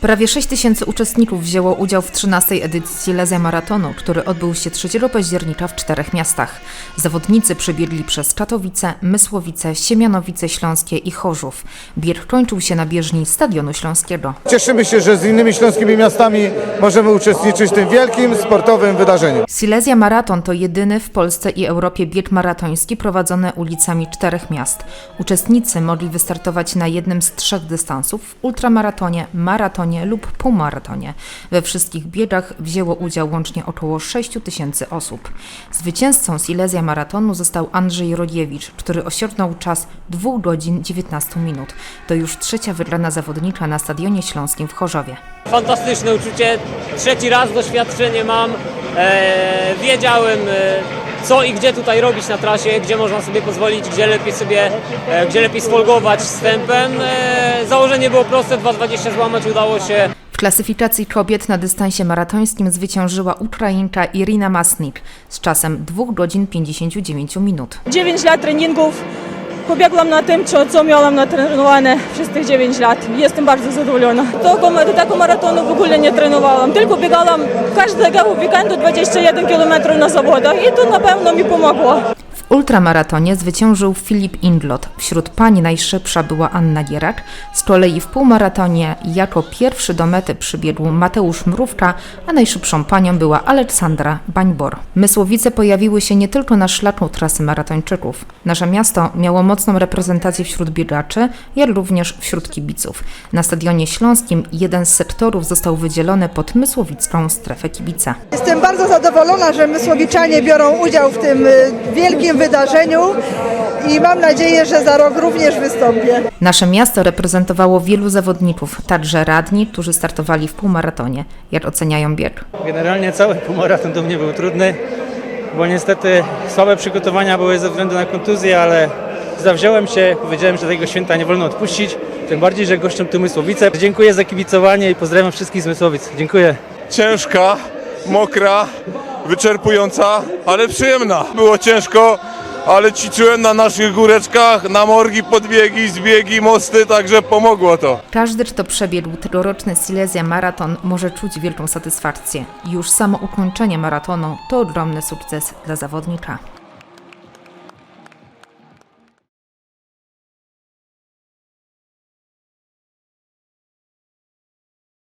Prawie 6 tysięcy uczestników wzięło udział w 13 edycji Silesia Maratonu, który odbył się 3 października w czterech miastach. Zawodnicy przebiegli przez Katowice, Mysłowice, Siemianowice Śląskie i Chorzów. Bieg kończył się na bieżni Stadionu Śląskiego. Cieszymy się, że z innymi śląskimi miastami możemy uczestniczyć w tym wielkim sportowym wydarzeniu. Silesia Maraton to jedyny w Polsce i Europie bieg maratoński prowadzony ulicami czterech miast. Uczestnicy mogli wystartować na jednym z trzech dystansów w ultramaratonie, maratonie lub półmaratonie. We wszystkich biegach wzięło udział łącznie około 6 tysięcy osób. Zwycięzcą Silesia Maratonu został Andrzej Rodziewicz, który osiągnął czas 2 godzin 19 minut. To już trzecia wygrana zawodnicza na Stadionie Śląskim w Chorzowie. Fantastyczne uczucie. Trzeci raz doświadczenie mam. E, wiedziałem e, co i gdzie tutaj robić na trasie, gdzie można sobie pozwolić, gdzie lepiej sobie, e, gdzie lepiej sfolgować wstępem. E, założenie było proste, 2,20 złamać udało się. W klasyfikacji kobiet na dystansie maratońskim zwyciężyła Ukrainka Irina Masnik z czasem 2 godzin 59 minut. 9 lat treningów. Pobiegłam na tym, co, miałam natrenowane przez tych 9 lat. Jestem bardzo zadowolona. Tego, do tego maratonu w ogóle nie trenowałam, tylko biegałam każdego weekendu 21 km na zawodach i to na pewno mi pomogło. Ultramaratonie zwyciężył Filip Indlot. Wśród pań najszybsza była Anna Gierak. Z kolei w półmaratonie jako pierwszy do mety przybiegł Mateusz Mrówka, a najszybszą panią była Aleksandra Bańbor. Mysłowice pojawiły się nie tylko na szlaku trasy maratończyków. Nasze miasto miało mocną reprezentację wśród biegaczy, jak również wśród kibiców. Na Stadionie Śląskim jeden z sektorów został wydzielony pod mysłowicką strefę kibica. Jestem bardzo zadowolona, że Mysłowiczanie biorą udział w tym y, wielkim wydarzeniu i mam nadzieję, że za rok również wystąpię. Nasze miasto reprezentowało wielu zawodników, także radni, którzy startowali w półmaratonie. Jak oceniają bieg? Generalnie cały półmaraton do mnie był trudny, bo niestety słabe przygotowania były ze względu na kontuzję, ale zawziąłem się, powiedziałem, że tego święta nie wolno odpuścić, tym bardziej, że gościem tu Mysłowice. Dziękuję za kibicowanie i pozdrawiam wszystkich z Mysłowic. Dziękuję. ciężka, mokra, wyczerpująca, ale przyjemna. Było ciężko, ale ćwiczyłem na naszych góreczkach, na morgi, podbiegi, zbiegi, mosty, także pomogło to. Każdy, kto przebiegł tegoroczny Silesia Maraton, może czuć wielką satysfakcję. Już samo ukończenie maratonu to ogromny sukces dla zawodnika.